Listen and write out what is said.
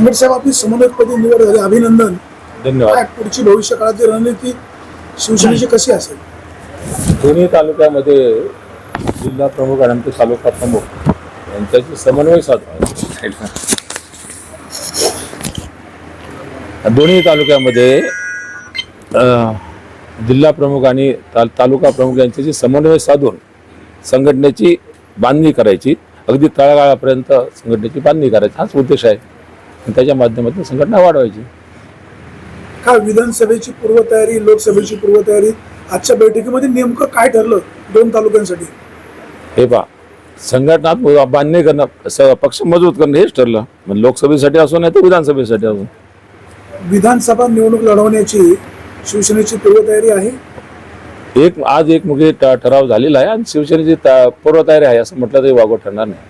काँग्रेस साहेब आपली समन्वयकपदी निवड झाली. अभिनंदन. धन्यवाद. पुढची भविष्य काळातील रणनीती शिवसेनेची कशी असेल? दोन्ही तालुक्यामध्ये जिल्हा प्रमुख आणि आमचे तालुका प्रमुख यांच्याशी समन्वय साधला. दोन्ही तालुक्यामध्ये जिल्हा प्रमुख आणि ता तालुका प्रमुख यांच्याशी समन्वय साधून संघटनेची बांधणी करायची. अगदी तळागाळापर्यंत संघटनेची बांधणी करायची. हाच उद्देश आहे. आणि त्याच्या माध्यमातून संघटना वाढवायची. काय विधानसभेची पूर्वतयारी लोकसभेची पूर्वतयारी आजच्या बैठकीमध्ये नेमकं काय ठरलं दोन तालुक्यांसाठी? हे पहा संघटनात्मक बांधणी करणं पक्ष मजबूत करणं हेच ठरलं. मग लोकसभेसाठी असो नाही तर विधानसभेसाठी असो. विधानसभा निवडणूक लढवण्याची शिवसेनेची पूर्वतयारी आहे? एक आज एक ठ- ठराव झालेला आहे आणि शिवसेनेची त- पूर्वतयारी आहे असं म्हटलं तरी वागवत ठरणार नाही.